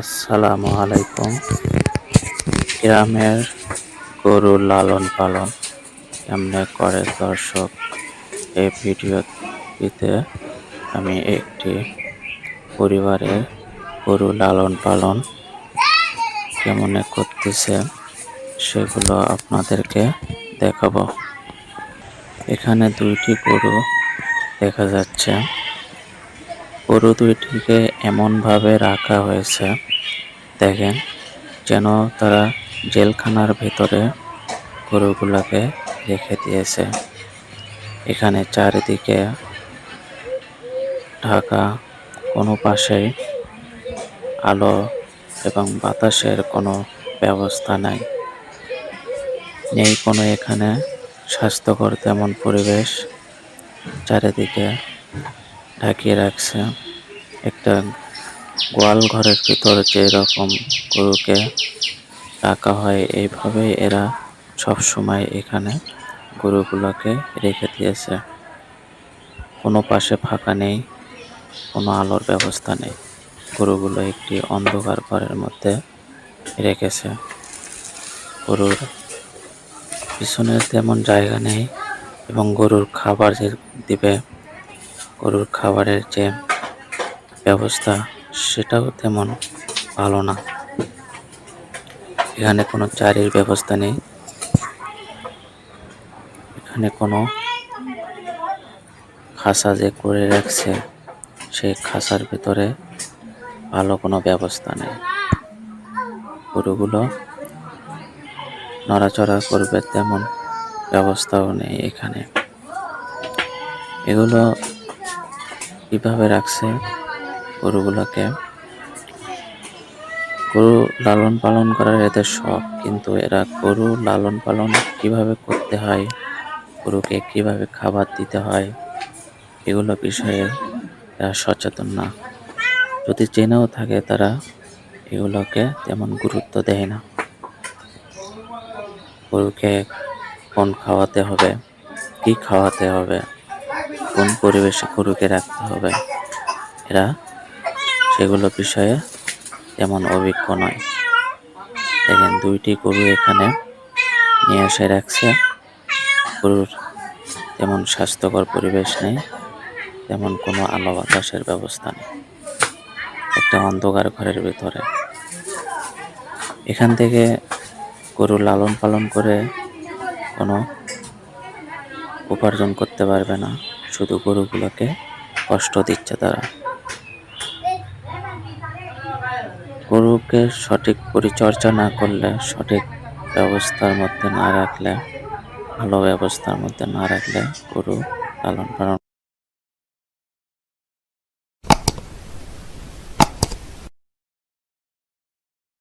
আসসালামু আলাইকুম। গ্রামের গরু লালন পালন কেমনে করে দর্শক? এই ভিডিওটিতে আমি একটি পরিবারে গরু লালন পালন কেমনে করতেছে সেগুলো আপনাদেরকে দেখাবো। এখানে দুইটি গরু দেখা যাচ্ছে। গরু দুইটিকে এমনভাবে রাখা হয়েছে, দেখেন, যেন তারা জেলখানার ভেতরে গরুগুলোকে রেখে দিয়েছে। এখানে চারিদিকে ঢাকা, কোনো পাশেই আলো এবং বাতাসের কোনো ব্যবস্থা নাই। নেই কোনো এখানে স্বাস্থ্যকর তেমন পরিবেশ। চারিদিকে ঢাকিয়ে রাখছে। একটা গোয়াল ঘরের ভিতর যে রকম গরুকে রাখা হয়, এইভাবেই এরা সব সময় এখানে গরুগুলোকে রেখে দিয়েছে। কোনো পাশে ফাঁকা নেই, কোনো আলোর ব্যবস্থা নেই। গরুগুলো একটি অন্ধকার ঘরের মধ্যে রেখেছে। গরুর পিছনে তেমন জায়গা নেই এবং গরুর খাবার যে দিবে গরুর খাবারের যে ব্যবস্থা, সেটাও তেমন ভালো না। এখানে কোনো চারির ব্যবস্থা নেই। এখানে কোনো খাসা যে করে রাখছে সেই খাসার ভিতরে ভালো কোনো ব্যবস্থা নেই। গরুগুলো নড়াচড়া করবে, তেমন ব্যবস্থাও নেই এখানে। এগুলো কীভাবে রাখছে গরুগুলোকে। গরু লালন পালন করার এদের শখ, কিন্তু এরা গরু লালন পালন কীভাবে করতে হয়, গরুকে কীভাবে খাবার দিতে হয়, এগুলো বিষয়ে এরা সচেতন না। যদি জেনেও থাকে তারা এগুলোকে তেমন গুরুত্ব দেয় না। গরুকে কোন খাওয়াতে হবে, কি খাওয়াতে হবে কোন পরিবেশে গরুকে রাখতে হবে? এরা সেগুলো বিষয়ে তেমন অভিজ্ঞ নয়। দেখেন, দুইটি গরু এখানে নিয়ে এসে রাখছে। গরুর তেমন স্বাস্থ্যকর পরিবেশ নেই, তেমন কোনো আলো বাতাসের ব্যবস্থা নেই। একটা অন্ধকার ঘরের ভিতরে। এখান থেকে গরু লালন পালন করে কোনো উপার্জন করতে পারবে না। শুধু গরুগুলোকে কষ্ট দিচ্ছে তারা। গরুকে সঠিক পরিচর্যা না করলে, সঠিক ব্যবস্থার মধ্যে না রাখলে, ভালো ব্যবস্থার মধ্যে না রাখলে গরু লালন পালন